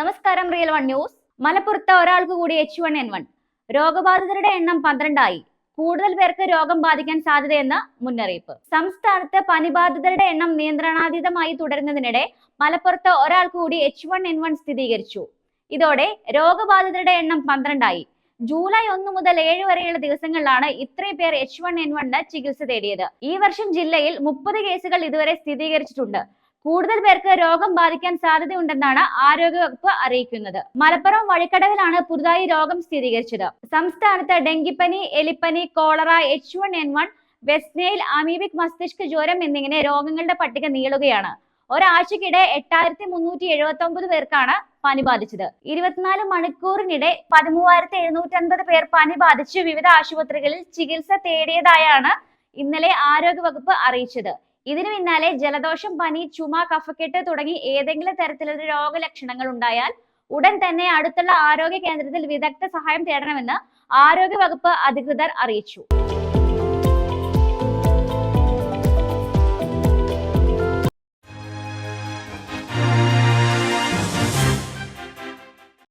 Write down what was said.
നമസ്കാരം real one news. മലപ്പുറത്ത് ഒരാൾക്ക് കൂടി എച്ച് വൺ എൻ വൺ രോഗബാധിതരുടെ എണ്ണം പന്ത്രണ്ടായി. കൂടുതൽ പേർക്ക് രോഗം ബാധിക്കാൻ സാധ്യതയെന്ന് മുന്നറിയിപ്പ്. സംസ്ഥാനത്ത് പനിബാധിതരുടെ എണ്ണം നിയന്ത്രണാതീതമായി തുടരുന്നതിനിടെ മലപ്പുറത്ത് ഒരാൾക്ക് കൂടി എച്ച് വൺ എൻ വൺ സ്ഥിരീകരിച്ചു. ഇതോടെ രോഗബാധിതരുടെ എണ്ണം പന്ത്രണ്ടായി. ജൂലൈ ഒന്ന് മുതൽ ഏഴ് വരെയുള്ള ദിവസങ്ങളിലാണ് ഇത്രയും പേർ എച്ച് വൺ എൻ വണ്ണിന് ചികിത്സ തേടിയത്. ഈ വർഷം ജില്ലയിൽ മുപ്പത് കേസുകൾ ഇതുവരെ സ്ഥിരീകരിച്ചിട്ടുണ്ട്. കൂടുതൽ പേർക്ക് രോഗം ബാധിക്കാൻ സാധ്യതയുണ്ടെന്നാണ് ആരോഗ്യവകുപ്പ് അറിയിക്കുന്നത്. മലപ്പുറം വഴിക്കടവിലാണ് പുതുതായി രോഗം സ്ഥിരീകരിച്ചത്. സംസ്ഥാനത്ത് ഡെങ്കിപ്പനി എലിപ്പനി cholera H one N one വെസ്നയിൽ amoebic മസ്തിഷ്ക ജ്വരം എന്നിങ്ങനെ രോഗങ്ങളുടെ പട്ടിക നീളുകയാണ്. ഒരാഴ്ചക്കിടെ എട്ടായിരത്തി മുന്നൂറ്റി എഴുപത്തി ഒമ്പത് പേർക്കാണ് പനി ബാധിച്ചത്. ഇരുപത്തിനാല് മണിക്കൂറിനിടെ പതിമൂവായിരത്തി എഴുന്നൂറ്റി അൻപത് പേർ പനി ബാധിച്ച് വിവിധ ആശുപത്രികളിൽ ചികിത്സ തേടിയതായാണ് ഇന്നലെ ആരോഗ്യവകുപ്പ് അറിയിച്ചത്. ഇതിനു പിന്നാലെ ജലദോഷം പനി ചുമ കഫക്കെട്ട് തുടങ്ങി ഏതെങ്കിലും തരത്തിലുള്ള രോഗലക്ഷണങ്ങൾ ഉണ്ടായാൽ ഉടൻ തന്നെ അടുത്തുള്ള ആരോഗ്യ കേന്ദ്രത്തിൽ വിദഗ്ധ സഹായം തേടണമെന്ന് ആരോഗ്യ വകുപ്പ് അധികൃതർ അറിയിച്ചു.